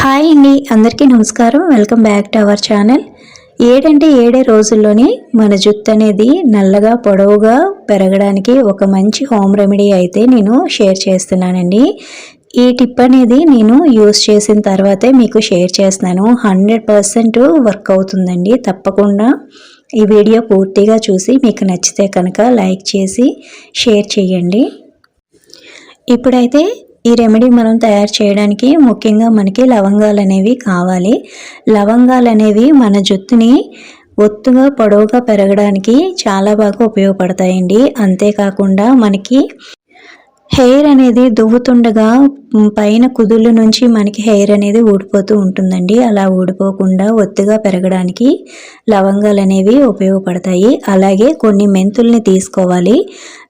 Hi అండి అందరికీ నమస్కారం. Welcome back to our channel. ఏడంటే ఏడే రోజుల్లోనే మన జుట్టు అనేది నల్లగా పొడవుగా పెరగడానికి ఒక మంచి హోమ్ రెమెడీ అయితే నేను షేర్ చేస్తున్నానండి. ఈ టిప్ అనేది నేను యూస్ చేసిన తర్వాతే మీకు షేర్ చేస్తున్నాను. హండ్రెడ్ పర్సెంట్ వర్క్ అవుతుందండి. తప్పకుండా ఈ వీడియో పూర్తిగా చూసి మీకు నచ్చితే కనుక లైక్ చేసి షేర్ చేయండి. ఇప్పుడైతే ఈ రెమెడీ మనం తయారు చేయడానికి ముఖ్యంగా మనకి లవంగాలు అనేవి కావాలి. లవంగాలు అనేవి మన జుట్టుని ఒత్తుగా పొడవుగా పెరగడానికి చాలా బాగా ఉపయోగపడతాయండి. అంతేకాకుండా మనకి హెయిర్ అనేది దువ్వుతుండగా పైన కుదుళ్ళ నుంచి మనకి హెయిర్ అనేది ఊడిపోతూ ఉంటుందండి. అలా ఊడిపోకుండా ఒత్తుగా పెరగడానికి లవంగాలు అనేవి ఉపయోగపడతాయి. అలాగే కొన్ని మెంతుల్ని తీసుకోవాలి.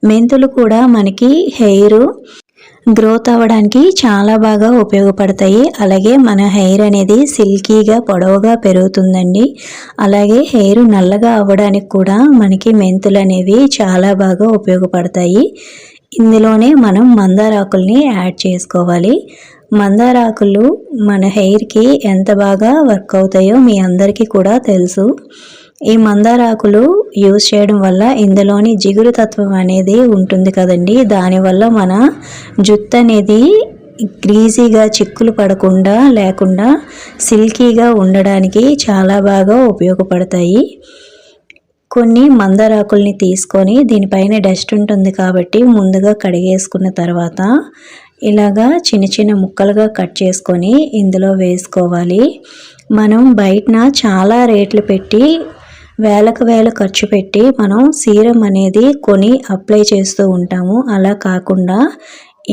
మెంతులు కూడా మనకి హెయిర్ గ్రోత్ అవ్వడానికి చాలా బాగా ఉపయోగపడతాయి. అలాగే మన హెయిర్ అనేది సిల్కీగా పొడవుగా పెరుగుతుందండి. అలాగే హెయిర్ నల్లగా అవ్వడానికి కూడా మనకి మెంతులు అనేవి చాలా బాగా ఉపయోగపడతాయి. ఇందులోనే మనం మందారాకుల్ని యాడ్ చేసుకోవాలి. మందారాకులు మన హెయిర్కి ఎంత బాగా వర్క్ అవుతాయో మీ అందరికీ కూడా తెలుసు. ఈ మందారాకులు యూజ్ చేయడం వల్ల ఇందులోని జిగురు తత్వం అనేది ఉంటుంది కదండి. దానివల్ల మన జుట్టు అనేది గ్రీజీగా చిక్కులు పడకుండా లేకుండా సిల్కీగా ఉండడానికి చాలా బాగా ఉపయోగపడతాయి. కొన్ని మందారాకుల్ని తీసుకొని దీనిపైన డస్ట్ ఉంటుంది కాబట్టి ముందుగా కడిగేసుకున్న తర్వాత ఇలాగా చిన్న చిన్న ముక్కలుగా కట్ చేసుకొని ఇందులో వేసుకోవాలి. మనం బయటన చాలా రేట్లు పెట్టి వేలకు వేలు ఖర్చు పెట్టి మనం సీరం అనేది కొని అప్లై చేస్తూ ఉంటాము. అలా కాకుండా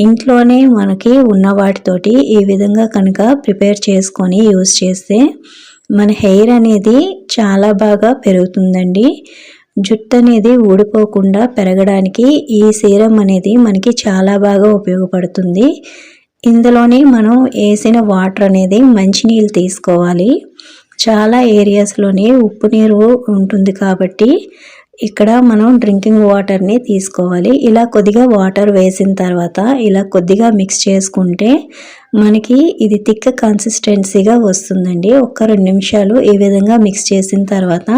ఇంట్లోనే మనకి ఉన్న వాటితోటి ఈ విధంగా కనుక ప్రిపేర్ చేసుకొని యూస్ చేస్తే మన హెయిర్ అనేది చాలా బాగా పెరుగుతుందండి. జుట్టు అనేది ఊడిపోకుండా పెరగడానికి ఈ సీరం అనేది మనకి చాలా బాగా ఉపయోగపడుతుంది. ఇందులోనే మనం వేసిన వాటర్ అనేది మంచినీళ్ళు తీసుకోవాలి. చాలా ఏరియాస్లోనే ఉప్పు నీరు ఉంటుంది కాబట్టి ఇక్కడ మనం డ్రింకింగ్ వాటర్ని తీసుకోవాలి. ఇలా కొద్దిగా వాటర్ వేసిన తర్వాత ఇలా కొద్దిగా మిక్స్ చేసుకుంటే మనకి ఇది తిక్క కన్సిస్టెన్సీగా వస్తుందండి. ఒక్క రెండు నిమిషాలు ఈ విధంగా మిక్స్ చేసిన తర్వాత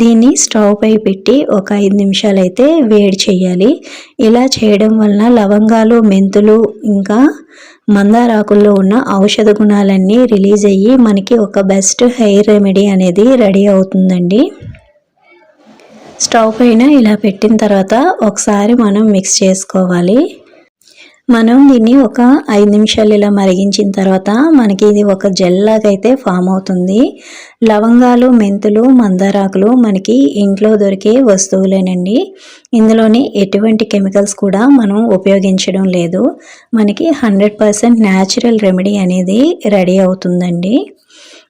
దీన్ని స్టవ్ పై పెట్టి ఒక ఐదు నిమిషాలు అయితే వేడి చేయాలి. ఇలా చేయడం వలన లవంగాలు మెంతులు ఇంకా మందారాకుల్లో ఉన్న ఔషధ గుణాలన్నీ రిలీజ్ అయ్యి మనకి ఒక బెస్ట్ హెయిర్ రెమెడీ అనేది రెడీ అవుతుందండి. స్టవ్ పైన ఇలా పెట్టిన తర్వాత ఒకసారి మనం మిక్స్ చేసుకోవాలి. మనం దీన్ని ఒక ఐదు నిమిషాలు ఇలా మరిగించిన తర్వాత మనకి ఇది ఒక జెల్ లాగా అయితే ఫామ్ అవుతుంది. లవంగాలు మెంతులు మందారాకులు మనకి ఇంట్లో దొరికే వస్తువులేనండి. ఇందులోని ఎటువంటి కెమికల్స్ కూడా మనం ఉపయోగించడం లేదు. మనకి హండ్రెడ్ పర్సెంట్ న్యాచురల్ రెమెడీ అనేది రెడీ అవుతుందండి.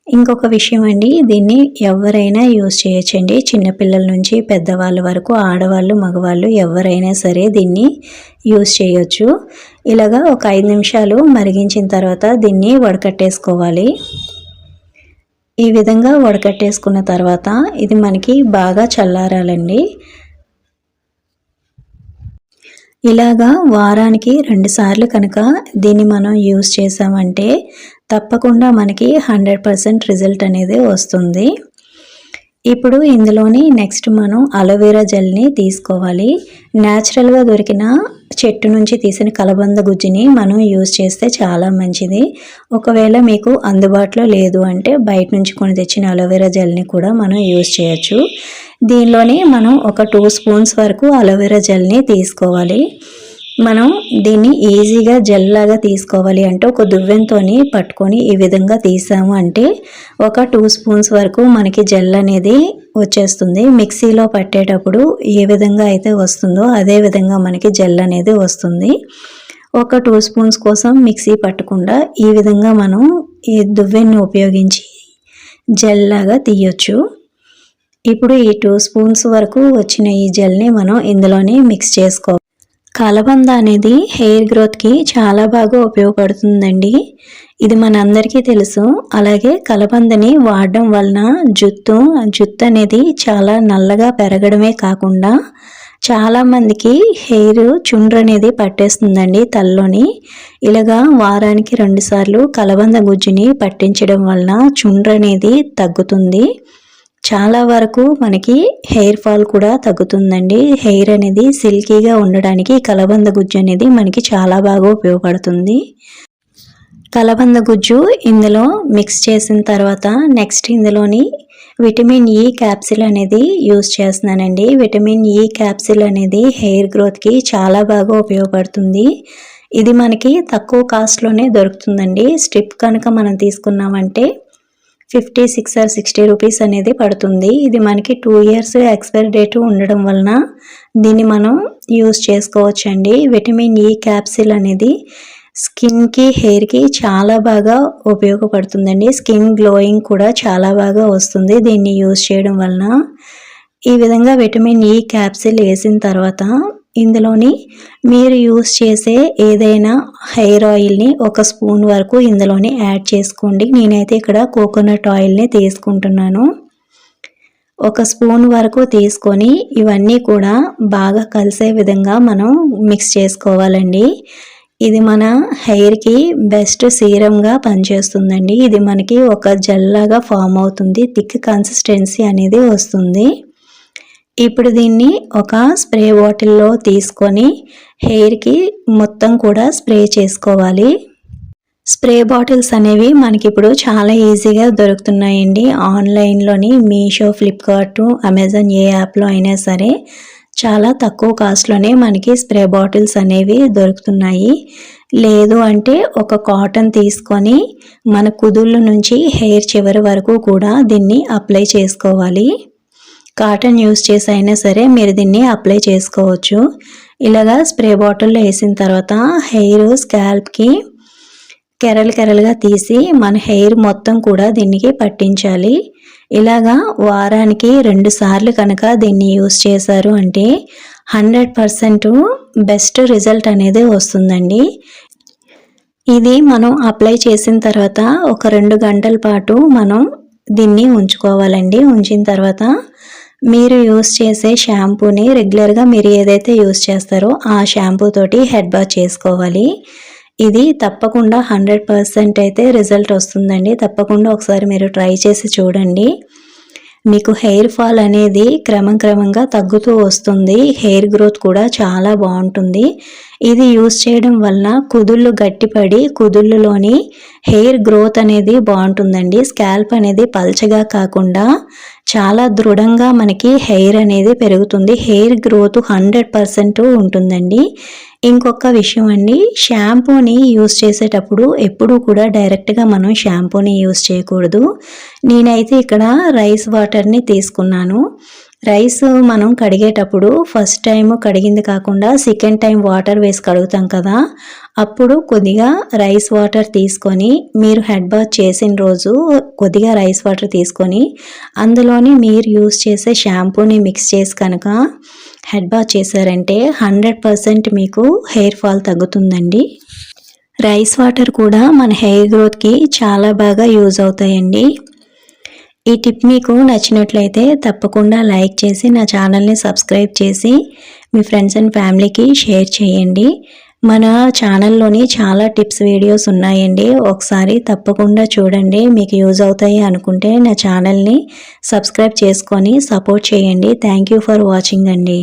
ఇంకొక విషయం అండి దీన్ని ఎవరైనా యూజ్ చేయొచ్చండి. చిన్నపిల్లల నుంచి పెద్దవాళ్ళ వరకు ఆడవాళ్ళు మగవాళ్ళు ఎవరైనా సరే దీన్ని యూజ్ చేయొచ్చు. ఇలాగా ఒక ఐదు నిమిషాలు మరిగించిన తర్వాత దీన్ని వడకట్టేసుకోవాలి. ఈ విధంగా వడకట్టేసుకున్న తర్వాత ఇది మనకి బాగా చల్లారాలండి. ఇలాగా వారానికి రెండుసార్లు కనుక దీన్ని మనం యూస్ చేసామంటే తప్పకుండా మనకి హండ్రెడ్ పర్సెంట్ రిజల్ట్ అనేది వస్తుంది. ఇప్పుడు ఇందులోని నెక్స్ట్ మనం అలోవెరా జెల్ని తీసుకోవాలి. న్యాచురల్గా దొరికిన చెట్టు నుంచి తీసిన కలబంద గుజ్జుని మనం యూజ్ చేస్తే చాలా మంచిది. ఒకవేళ మీకు అందుబాటులో లేదు అంటే బయట నుంచి కొని తెచ్చిన అలోవెరా జెల్ని కూడా మనం యూజ్ చేయొచ్చు. దీనిలోనే మనం ఒక టూ స్పూన్స్ వరకు అలోవెరా జెల్ని తీసుకోవాలి. మనం దీన్ని ఈజీగా జెల్లాగా తీసుకోవాలి అంటే ఒక దువ్వెంతోని పట్టుకొని ఈ విధంగా తీసాము అంటే ఒక టూ స్పూన్స్ వరకు మనకి జెల్ అనేది వచ్చేస్తుంది. మిక్సీలో పట్టేటప్పుడు ఏ విధంగా అయితే వస్తుందో అదే విధంగా మనకి జెల్ అనేది వస్తుంది. ఒక టూ స్పూన్స్ కోసం మిక్సీ పట్టకుండా ఈ విధంగా మనం ఈ దువ్వెన్ని ఉపయోగించి జెల్ లాగా తీయొచ్చు. ఇప్పుడు ఈ టూ స్పూన్స్ వరకు వచ్చిన ఈ జెల్ని మనం ఇందులోనే మిక్స్ చేసుకో కలబంద అనేది హెయిర్ గ్రోత్కి చాలా బాగా ఉపయోగపడుతుందండి. ఇది మనందరికీ తెలుసు. అలాగే కలబందని వాడడం వలన జుత్తు జుత్తు అనేది చాలా నల్లగా పెరగడమే కాకుండా చాలా మందికి హెయిర్ చుండ్రు అనేది పట్టేస్తుందండి తలలోని. ఇలాగా వారానికి రెండుసార్లు కలబంద గుజ్జుని పట్టించడం వలన చుండ్రు అనేది తగ్గుతుంది. చాలా వరకు మనకి హెయిర్ ఫాల్ కూడా తగ్గుతుందండి. హెయిర్ అనేది సిల్కీగా ఉండడానికి కలబంద గుజ్జు అనేది మనకి చాలా బాగా ఉపయోగపడుతుంది. కలబంద గుజ్జు ఇందులో మిక్స్ చేసిన తర్వాత నెక్స్ట్ ఇందులోని విటమిన్ ఈ క్యాప్సిల్ అనేది యూస్ చేస్తున్నానండి. విటమిన్ ఈ క్యాప్సిల్ అనేది హెయిర్ గ్రోత్కి చాలా బాగా ఉపయోగపడుతుంది. ఇది మనకి తక్కువ కాస్ట్లోనే దొరుకుతుందండి. స్ట్రిప్ కనుక మనం తీసుకున్నామంటే fifty six or sixty rupees అనేది పడుతుంది. ఇది మనకి టూ ఇయర్స్ ఎక్స్పైరీ డేట్ ఉండడం వలన దీన్ని మనం యూస్ చేసుకోవచ్చండి. విటమిన్ ఈ క్యాప్సిల్ అనేది స్కిన్కి హెయిర్కి చాలా బాగా ఉపయోగపడుతుందండి. స్కిన్ గ్లోయింగ్ కూడా చాలా బాగా వస్తుంది దీన్ని యూజ్ చేయడం వలన. ఈ విధంగా విటమిన్ ఈ క్యాప్సిల్ వేసిన తర్వాత ఇందులోని మీరు యూస్ చేసే ఏదైనా హెయిర్ ఆయిల్ని ఒక స్పూన్ వరకు ఇందులోని యాడ్ చేసుకోండి. నేనైతే ఇక్కడ కోకోనట్ ఆయిల్ని తీసుకుంటున్నాను. ఒక స్పూన్ వరకు తీసుకొని ఇవన్నీ కూడా బాగా కలిసే విధంగా మనం మిక్స్ చేసుకోవాలండి. ఇది మన హెయిర్కి బెస్ట్ సీరంగా పనిచేస్తుందండి. ఇది మనకి ఒక జల్లాగా ఫామ్ అవుతుంది. థిక్ కన్సిస్టెన్సీ అనేది వస్తుంది. ఇప్పుడు దీన్ని ఒక స్ప్రే బాటిల్లో తీసుకొని హెయిర్కి మొత్తం కూడా స్ప్రే చేసుకోవాలి. స్ప్రే బాటిల్స్ అనేవి మనకి ఇప్పుడు చాలా ఈజీగా దొరుకుతున్నాయండి. ఆన్లైన్లోని మీషో ఫ్లిప్కార్ట్ అమెజాన్ ఏ యాప్లో అయినా సరే చాలా తక్కువ కాస్ట్లోనే మనకి స్ప్రే బాటిల్స్ అనేవి దొరుకుతున్నాయి. లేదు అంటే ఒక కాటన్ తీసుకొని మన కుదుళ్ళ నుంచి హెయిర్ చివరి వరకు కూడా దీన్ని అప్లై చేసుకోవాలి. కాటన్ యూస్ చేసి అయినా సరే మీరు దీన్ని అప్లై చేసుకోవచ్చు. ఇలాగా స్ప్రే బాటిల్లో వేసిన తర్వాత హెయిర్ స్కాల్ప్కి కెరలు కెరలుగా తీసి మన హెయిర్ మొత్తం కూడా దీనికి పట్టించాలి. ఇలాగా వారానికి రెండు సార్లు కనుక దీన్ని యూస్ చేశారు అంటే హండ్రెడ్ పర్సెంట్ బెస్ట్ రిజల్ట్ అనేది వస్తుందండి. ఇది మనం అప్లై చేసిన తర్వాత ఒక రెండు గంటల పాటు మనం దీన్ని ఉంచుకోవాలండి. ఉంచిన తర్వాత మీరు యూస్ చేసే షాంపూని రెగ్యులర్గా మీరు ఏదైతే యూస్ చేస్తారో ఆ షాంపూ తోటి హెడ్ బాత్ చేసుకోవాలి. ఇది తప్పకుండా హండ్రెడ్ పర్సెంట్ అయితే రిజల్ట్ వస్తుందండి. తప్పకుండా ఒకసారి మీరు ట్రై చేసి చూడండి. మీకు హెయిర్ ఫాల్ అనేది క్రమం క్రమంగా తగ్గుతూ వస్తుంది. హెయిర్ గ్రోత్ కూడా చాలా బాగుంటుంది. ఇది యూస్ చేయడం వలన కుదుళ్ళు గట్టిపడి కుదుళ్ళలోని హెయిర్ గ్రోత్ అనేది బాగుంటుందండి. స్కాల్ప్ అనేది పల్చగా కాకుండా చాలా దృఢంగా మనకి హెయిర్ అనేది పెరుగుతుంది. హెయిర్ గ్రోత్ హండ్రెడ్ పర్సెంట్ ఉంటుందండి. ఇంకొక విషయం అండి షాంపూని యూస్ చేసేటప్పుడు ఎప్పుడూ కూడా డైరెక్ట్గా మనం షాంపూని యూస్ చేయకూడదు. నేనైతే ఇక్కడ రైస్ వాటర్ని తీసుకున్నాను. రైస్ మనం కడిగేటప్పుడు ఫస్ట్ టైం కడిగింది కాకుండా సెకండ్ టైం వాటర్ వేసి కడుగుతాం కదా. అప్పుడు కొద్దిగా రైస్ వాటర్ తీసుకొని మీరు హెడ్ బాత్ చేసిన రోజు కొద్దిగా రైస్ వాటర్ తీసుకొని అందులోని మీరు యూస్ చేసే షాంపూని మిక్స్ చేసి కనుక హెడ్ బాత్ చేశారంటే హండ్రెడ్ పర్సెంట్ మీకు హెయిర్ ఫాల్ తగ్గుతుందండి. రైస్ వాటర్ కూడా మన హెయిర్ గ్రోత్కి చాలా బాగా యూజ్ అవుతాయండి. ఈ టిప్ మీకు నచ్చినట్లయితే తప్పకుండా లైక్ చేసి నా ఛానల్ని సబ్స్క్రైబ్ చేసి మీ ఫ్రెండ్స్ అండ్ ఫ్యామిలీకి షేర్ చేయండి. మన ఛానల్లోని చాలా టిప్స్ వీడియోస్ ఉన్నాయండి. ఒకసారి తప్పకుండా చూడండి. మీకు యూజ్ అవుతాయి అనుకుంటే నా ఛానల్ని సబ్స్క్రైబ్ చేసుకొని సపోర్ట్ చేయండి. థ్యాంక్ ఫర్ వాచింగ్ అండి.